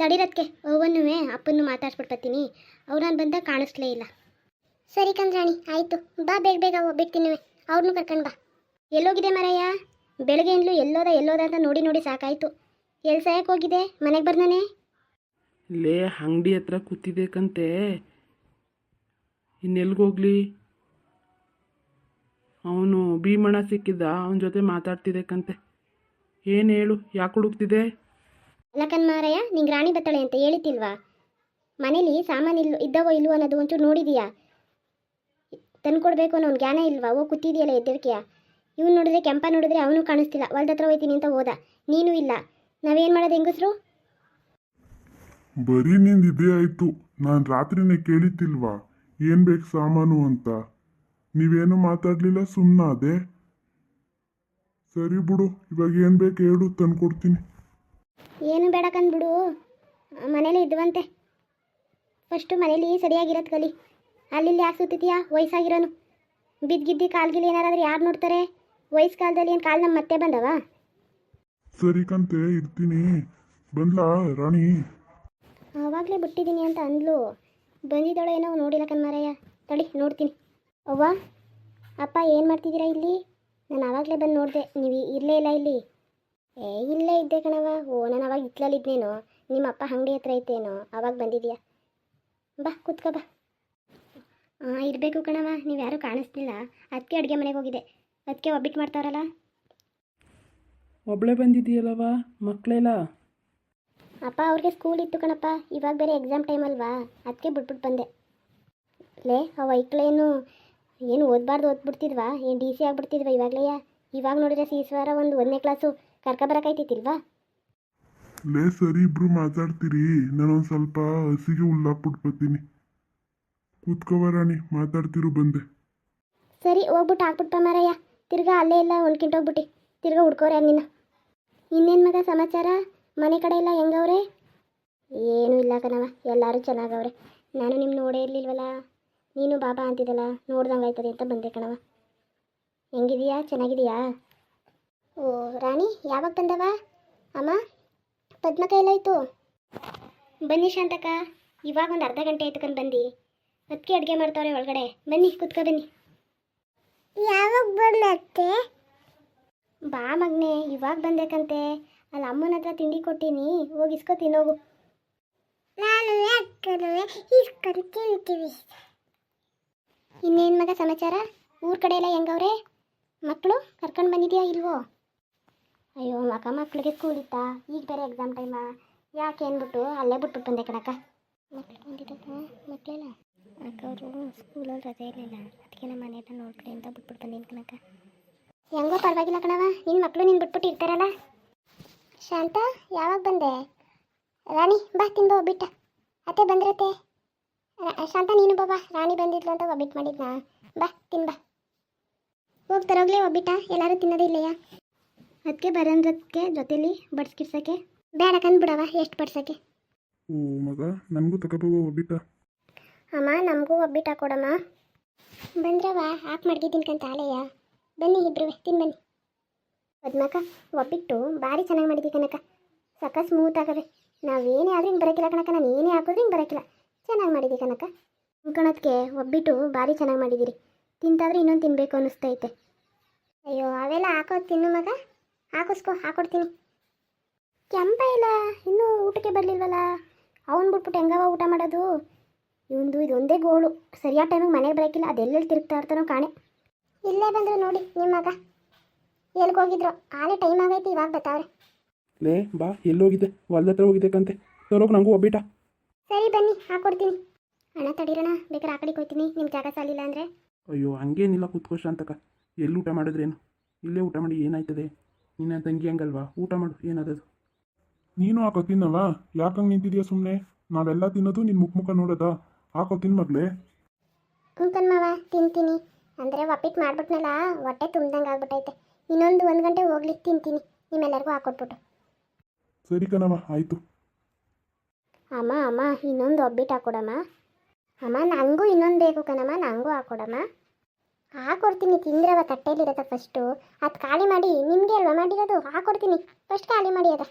ತಡಿರತ್ಗೆ ಅವ್ವನ್ನೂ ಅಪ್ಪನ್ನು ಮಾತಾಡ್ಸ್ಬಿಟ್ಟು ಬರ್ತೀನಿ. ಅವ್ರು ನಾನು ಬಂದಾಗ ಕಾಣಿಸ್ಲೇ ಇಲ್ಲ. ಸರಿ ಕಂದ್ರಾಣಿ, ಆಯಿತು. ಬಾ, ಬೇಗ ಬೇಗ ಹೋಗ್ಬಿಡ್ತೀನಿ ಅವ್ರನ್ನೂ ಕರ್ಕೊಂಡು ಬಾ. ಎಲ್ಲೋಗಿದೆ ಮರಯ್ಯ? ಬೆಳಗ್ಗೆಯಿಂದಲೂ ಎಲ್ಲೋದ ಎಲ್ಲೋದ ಅಂತ ನೋಡಿ ನೋಡಿ ಸಾಕಾಯಿತು. ಎಲ್ಲಿ ಸಾಯಕ್ಕೆ ಹೋಗಿದೆ? ಮನೆಗೆ ಬರ್ದಾನೆ? ಲೇ, ಅಂಗಡಿ ಹತ್ರ ಕೂತಿದ್ದೇಕಂತೆ ಕಂತೆ. ಇನ್ನೆಲ್ಗೋಗ್ಲಿ ಅವನು ಭೀಮಣ್ಣ ಸಿಕ್ಕಿದ್ದ, ಅವನ ಜೊತೆ ಮಾತಾಡ್ತಿದ್ದೇಕಂತೆ ಏನು ಹೇಳು, ಯಾಕೆ ಹುಡುಕ್ತಿದೆ ಅಲ್ಲ ಕಣ್ಮಾರಯ್ಯ ನಿಂಗೆ ರಾಣಿ ಬತ್ತಾಳೆ ಅಂತ ಹೇಳಿತಿಲ್ವಾ ಮನೇಲಿ ಸಾಮಾನು ಇಲ್ಲ, ಇದ್ದಾವೋ ಇಲ್ವೋ ಅನ್ನೋದು ಒಂಚೂರು ನೋಡಿದೀಯಾ? ತಂದ್ಕೊಡ್ಬೇಕು ಅನ್ನೋ ಒಂದು ಜ್ಞಾನ ಇಲ್ವಾ? ಓ, ಕೂತಿದೆಯಲ್ಲ ಎದ್ದರಿಕೆಯ? ಇವ್ನು ನೋಡಿದ್ರೆ ಕೆಂಪ ನೋಡಿದ್ರೆ ಅವನು ಕಾಣಿಸ್ತಿಲ್ಲ. ಹೊಲ್ದ ಹತ್ರ ಹೋಯ್ತೀನಿ ಅಂತ ಹೋದ. ನೀನು ಇಲ್ಲ. ನಾವೇನು ಮಾಡೋದು ಹೆಂಗಸ್ರು? ಬರೀ ನಿಂದ ಇದೇ ಆಯ್ತು. ನಾನು ರಾತ್ರಿನೇ ಕೇಳಿತಿಲ್ವಾ ಏನ್ ಬೇಕು ಸಾಮಾನು ಅಂತ? ನೀವೇನು ಮಾತಾಡ್ಲಿಲ್ಲ? ಸುಮ್ಮನಾದೆ ಸರಿ ಬಿಡು. ಇವಾಗ ಏನ್ ಬೇಕು ಹೇಳು. ತಂದ್ಕೊಡ್ತೀನಿ. ಏನು ಬೇಡ ಕಂದ್ಬಿಡು. ಮನೇಲಿ ಇದ್ವಂತೆ ಫಸ್ಟು ಮನೇಲಿ ಸರಿಯಾಗಿರೋದು ಕಲಿ. ಅಲ್ಲಿ ಯಾಕೆ ಸುತ್ತಿದ್ಯಾ? ವಯಸ್ಸಾಗಿರೋನು. ಬಿದ್ದಿದ್ದಿ ಕಾಲ್ಗಿಲಿ ಏನಾರಾದ್ರೆ ಯಾರು ನೋಡ್ತಾರೆ? ವಯಸ್ಸು ಕಾಲದಲ್ಲಿ ಏನು ಕಾಲು ನಮ್ಮ ಮತ್ತೆ ಬಂದವ? ಸರಿ ಕಂತೆ ಇರ್ತೀನಿ. ಬಂದ್ಲಾ ರಾಣಿ? ಆವಾಗಲೇ ಬಿಟ್ಟಿದ್ದೀನಿ ಅಂತ ಅಂದ್ಲು. ಬಂದಿದ್ದಾಳೋ ಏನೋ ನೋಡಿಲ್ಲ ಕಣ್ಮಾರಯ್ಯ ತಡಿ ನೋಡ್ತೀನಿ. ಅವ್ವ ಅಪ್ಪ ಏನು ಮಾಡ್ತಿದ್ದೀರಾ ಇಲ್ಲಿ? ನಾನು ಆವಾಗಲೇ ಬಂದು ನೋಡಿದೆ. ನೀವು ಇರಲೇ ಇಲ್ಲ ಇಲ್ಲಿ. ಏ ಇಲ್ಲೇ ಇದ್ದೆ ಕಣವ ಓ ನಾನು ಅವಾಗ ಇದ್ನೇನೋ ನಿಮ್ಮ ಅಪ್ಪ ಅಂಗಡಿ ಹತ್ರ ಐತೇನೋ ಅವಾಗ ಬಂದಿದ್ಯಾ? ಬಾ ಕೂತ್ಕೋ ಬಾ. ಹಾಂ ಇರಬೇಕು ಕಣವ ನೀವು ಯಾರೂ ಕಾಣಿಸ್ತಿಲ್ಲ. ಅದಕ್ಕೆ ಅಡುಗೆ ಮನೆಗೆ ಹೋಗಿದೆ ಅದಕ್ಕೆ ಒಬ್ಬಿಟ್ಟು ಮಾಡ್ತಾರಲ್ಲ ಒಬ್ಳೆ ಬಂದಿದ್ದೀಯಲ್ಲವ ಮಕ್ಕಳೆಲ್ಲ ಅಪ್ಪ ಅವ್ರಿಗೆ ಸ್ಕೂಲ್ ಇತ್ತು ಕಣಪ್ಪ. ಇವಾಗ ಬೇರೆ ಎಕ್ಸಾಮ್ ಟೈಮ್ ಅಲ್ವಾ. ಅದಕ್ಕೆ ಬಿಟ್ಬಿಟ್ಟು ಬಂದೆ. ಲೇ ಆ ವೈಕ್ಳೇನು ಏನು ಓದಬಾರ್ದು ಓದ್ಬಿಡ್ತಿದ್ವಾ? ಏನು ಡಿ ಸಿ ಆಗ್ಬಿಡ್ತಿದ್ವಾ ಇವಾಗಲೇ? ಇವಾಗ ನೋಡಿದ್ರೆ ಸೀಸ್ವಾರ ಒಂದು ಒಂದನೇ ಕ್ಲಾಸು ಕರ್ಕೊಬರಕಾಯ್ತಿತ್ತಿಲ್ವಾ ಲೇ ಸರಿ ಇಬ್ರು ಮಾತಾಡ್ತೀರಿ. ನಾನೊಂದು ಸ್ವಲ್ಪ ಹಸಿಗೆ ಉಳ್ಳಾಕ್ಬಿಟ್ಟು ಬರ್ತೀನಿ. ಕೂತ್ಕೋವ ರಾಣಿ ಮಾತಾಡ್ತಿರು ಬಂದೆ. ಸರಿ ಹೋಗ್ಬಿಟ್ಟು ಹಾಕ್ಬಿಟ್ಟ ಮಾರಯ್ಯ. ತಿರ್ಗಾ ಅಲ್ಲೇ ಇಲ್ಲ ಹೋಗ್ಬಿಟ್ಟಿ. ತಿರ್ಗಾ ಹುಡ್ಕೋರೆ ನಿನ್ನ. ಇನ್ನೇನು ಮಗ ಸಮಾಚಾರ? ಮನೆ ಕಡೆ ಎಲ್ಲ ಹೆಂಗವ್ರೆ? ಏನೂ ಇಲ್ಲ ಕಣವ ಎಲ್ಲರೂ ಚೆನ್ನಾಗವ್ರೆ. ನಾನು ನಿಮ್ಮ ನೋಡೇ ಇರಲಿಲ್ವಲ್ಲ? ನೀನು ಬಾಬಾ ಅಂತಿದ್ದಲ್ಲ ನೋಡ್ದಂಗೆ ಆಯ್ತದೆ ಅಂತ ಬಂದೆ ಕಣವ ಹೆಂಗಿದೀಯಾ? ಚೆನ್ನಾಗಿದೀಯಾ? ಓ ರಾಣಿ ಯಾವಾಗ ಬಂದವ? ಅಮ್ಮ ಪದ್ಮ ಕೈಲಾಯ್ತು. ಬನ್ನಿ ಶಾಂತಕ ಇವಾಗ ಒಂದು ಅರ್ಧ ಗಂಟೆ ಆಯ್ತಕಂದು ಬಂದು. ಅದಕ್ಕೆ ಅಡುಗೆ ಮಾಡ್ತಾವ್ರೆ ಒಳಗಡೆ. ಬನ್ನಿ ಕುತ್ಕೊ ಬನ್ನಿ. ಯಾವಾಗ ಬಂದತ್ತೆ? ಬಾ ಮಗ್ನೆ ಇವಾಗ ಬಂದೇಕಂತೆ ಅಲ್ಲಿ ಅಮ್ಮನ ಹತ್ರ ತಿಂಡಿ ಕೊಟ್ಟೀನಿ ಹೋಗಿ ಇಸ್ಕೊ ತಿನ್ನೋಗು. ನಾನು ಇಸ್ಕೊಂಡು ತಿಂತೀವಿ. ಇನ್ನೇನು ಮಗ ಸಮಾಚಾರ? ಊರ ಕಡೆ ಎಲ್ಲ ಹೆಂಗವ್ರೆ? ಮಕ್ಕಳು ಕರ್ಕೊಂಡು ಬಂದಿದ್ಯಾ ಇಲ್ವೋ? ಅಯ್ಯೋ ಮಕ್ಕ ಮಕ್ಕಳಿಗೆ ಸ್ಕೂಲ್ ಈಗ ಬೇರೆ ಎಕ್ಸಾಮ್ ಟೈಮಾ ಯಾಕೆ ಅಂದ್ಬಿಟ್ಟು ಅಲ್ಲೇ ಬಿಟ್ಬಿಟ್ಟು ಬಂದೆ ಕಣಕ್ಕ. ಮಕ್ಕಳು ಬಂದಿದ್ದಕ್ಕ ಮಕ್ಕಳೆಲ್ಲ ಅಕ್ಕ ಅವರು ಸ್ಕೂಲಲ್ಲಿ ರಜೆ ಇರಲಿಲ್ಲ. ಅದಕ್ಕೆ ನಮ್ಮ ಮನೆ ಹತ್ರ ನೋಡ್ಕೊಳ್ಳಿ ಅಂತ ಬಿಟ್ಬಿಟ್ಟು ಬಂದಿನಿ ಕಣಕ್ಕ. ಹೆಂಗೋ ಪರವಾಗಿಲ್ಲ ಕಣವ ನಿನ್ನ ಮಕ್ಕಳು ನೀನು ಬಿಟ್ಬಿಟ್ಟು ಇರ್ತಾರಲ್ಲ. ಶಾಂತ, ಯಾವಾಗ ಬಂದೆ? ರಾಣಿ, ಬಾ, ತಿನ್ಬೋ, ಒಬ್ಬಿಟ್ಟ. ಅತ್ತೆ ಬಂದಿರತ್ತೆ ಶಾಂತ, ನೀನು ಬಾಬಾ ರಾಣಿ ಬಂದಿದ್ಲು ಅಂತ ಒಬ್ಬಿಟ್ಟು ಮಾಡಿದ್ನಾ? ಬಾ ತಿನ್ ಬಾ ಹೋಗಿ ತರೋಗ್ಲೇ ಒಬ್ಬಿಟ್ಟ. ಎಲ್ಲರೂ ತಿನ್ನೋದೇ ಇಲ್ಲಯ್ಯ ಅದಕ್ಕೆ ಬರೋದಕ್ಕೆ ಜೊತೆಲಿ ಬಡ್ಸ್ಕಿರ್ಸಕ್ಕೆ ಬೇಡ ಕಂದ್ಬಿಡವ ಎಷ್ಟು ಬಡ್ಸಕ್ಕೆ? ಓ ಮಗ ನನಗೂ ತಗೋಬೋಗೋ ಒಬ್ಬಿಟ್ಟ. ಅಮ್ಮ ನಮಗೂ ಒಬ್ಬಿಟ್ಟು ಕೊಡಮ್ಮ. ಬಂದ್ರವ ಹಾಕಿ ಮಡ್ಗಿದ್ದೀನಿ ಕಂತ ಆಲೆಯ. ಬನ್ನಿ ಇಬ್ರು ತಿನ್ ಬನ್ನಿ. ಪದ್ಮಕ ಒಬ್ಬಿಟ್ಟು ಭಾರಿ ಚೆನ್ನಾಗಿ ಮಾಡಿದ್ದಿ ಕನಕ ಸಕ ಸ್ಮೂತ್ ಆಗವೆ. ನಾವೇನೇ ಆದ್ರೂ ಹಿಂಗೆ ಬರೋಕ್ಕಿಲ್ಲ ಕಣಕ ನಾನು ಏನೇ ಹಾಕಿದ್ರು ಹಿಂಗೆ ಬರೋಕ್ಕಿಲ್ಲ ಚೆನ್ನಾಗಿ ಮಾಡಿದ್ದಿ ಕನಕ ಕಣಕ್ಕೆ ಒಬ್ಬಿಟ್ಟು ಭಾರಿ ಚೆನ್ನಾಗಿ ಮಾಡಿದ್ದೀರಿ ತಿಂತಾದ್ರೆ ಇನ್ನೊಂದು ತಿನ್ನಬೇಕು ಅನ್ನಿಸ್ತೈತೆ ಅಯ್ಯೋ ಅವೆಲ್ಲ ಹಾಕೋದು ತಿನ್ನು ಮಗ. ಹಾಕಿಸ್ಕೊ ಹಾಕೊಡ್ತೀನಿ. ಕೆಂಪ ಇಲ್ಲ ಇನ್ನೂ ಊಟಕ್ಕೆ ಬರಲಿಲ್ವಲ್ಲ? ಅವನು ಬಿಟ್ಬಿಟ್ಟು ಹೆಂಗವ ಊಟ ಮಾಡೋದು? ಇವಂದು ಇದೊಂದೇ ಗೋಳು. ಸರಿಯಾದ ಟೈಮಿಗೆ ಮನೆಗೆ ಬರೋಕ್ಕಿಲ್ಲ ಅದೆಲ್ಲೆಲ್ಲಿ ತಿರುಗ್ತಾ ಇರ್ತಾನೋ ಕಾಣೆ. ಇಲ್ಲೇ ಬಂದರು ನೋಡಿ ನಿಮ್ಮ ಮಗ. ಎಲ್ಗೆ ಹೋಗಿದ್ರು? ಆಲೇ ಟೈಮ್ ಆಗೈತಿ ಇವಾಗ ಬರ್ತಾವ್ರೆ ಲೇ ಬಾ ಎಲ್ಲೋಗಿದ್ದೆ ಹೊಲ್ದ ಹತ್ರ ಹೋಗಿದೆ ಕಂತೆ. ತರೋಕೆ ನನಗೂ ಒಬ್ಬಿಟ ಸರಿ ಬನ್ನಿ ಹಾಕೊಡ್ತೀನಿ. ಹಣ ತಡೀರೋಣ ಬೇಕಾದ್ರೆ ಆ ಕಡೆಗೆ ಹೋಗ್ತೀನಿ ನಿಮ್ಮ ಜಾಗ ಸಾಲಿಲ್ಲ ಅಂದರೆ? ಅಯ್ಯೋ ಹಂಗೇನಿಲ್ಲ ಕೂತ್ಕೋ ಅಂತಕ ಎಲ್ಲಿ ಊಟ ಮಾಡಿದ್ರೇನು? ಇಲ್ಲೇ ಊಟ ಮಾಡಿ ಏನಾಯ್ತದೆ? ನಿನ್ನ ತಂಗಿ ಹಂಗಲ್ವಾ? ಊಟ ಮಾಡು ಏನದದು ನೀನು ಹಾಕೋ ತಿನ್ನವಾ ಯಾಕಂಗ್ ನಿಂತಿದ್ಯಾ ಸುಮ್ಮನೆ ನಾವೆಲ್ಲ ತಿನ್ನೋದು ನಿನ್ನ ಮುಖ ಮುಖ ನೋಡೋದಾ? ಹಾಕೋ ತಿನ್ ಮಗ್ಲೇ ಮಾವ ತಿಂತೀನಿ. ಅಂದರೆ ಒಪ್ಪಿಟ್ಟು ಮಾಡ್ಬಿಟ್ನಲ್ಲ ಹೊಟ್ಟೆ ತುಂಬ್ದಂಗೆ ಆಗ್ಬಿಟ್ಟೈತೆ. ಇನ್ನೊಂದು ಒಂದು ಗಂಟೆ ಹೋಗ್ಲಿ ತಿಂತೀನಿ. ನಿಮ್ಮೆಲ್ಲರಿಗೂ ಹಾಕೊಟ್ಬಿಟ್ಟು. ಸರಿ ಕಣವ ಆಯಿತು. ಅಮ್ಮ ಅಮ್ಮ ಇನ್ನೊಂದು ಒಬ್ಬಿಟ್ಟು ಹಾಕೊಡಮ್ಮ. ಅಮ್ಮ ನನಗೂ ಇನ್ನೊಂದು ಬೇಕು ಕಣಮ್ಮ ನನಗೂ ಹಾಕೊಡಮ್ಮ. ಹಾಕೊಡ್ತೀನಿ ತಿಂದ್ರವ ತಟ್ಟೆಲಿರೋದ ಫಸ್ಟು ಅದು ಖಾಲಿ ಮಾಡಿ ನಿಮಗೆ ಅಲ್ವಾ ಮಾಡಿರೋದು? ಹಾಕೊಡ್ತೀನಿ ಫಸ್ಟ್ ಖಾಲಿ ಮಾಡಿ ಅದ.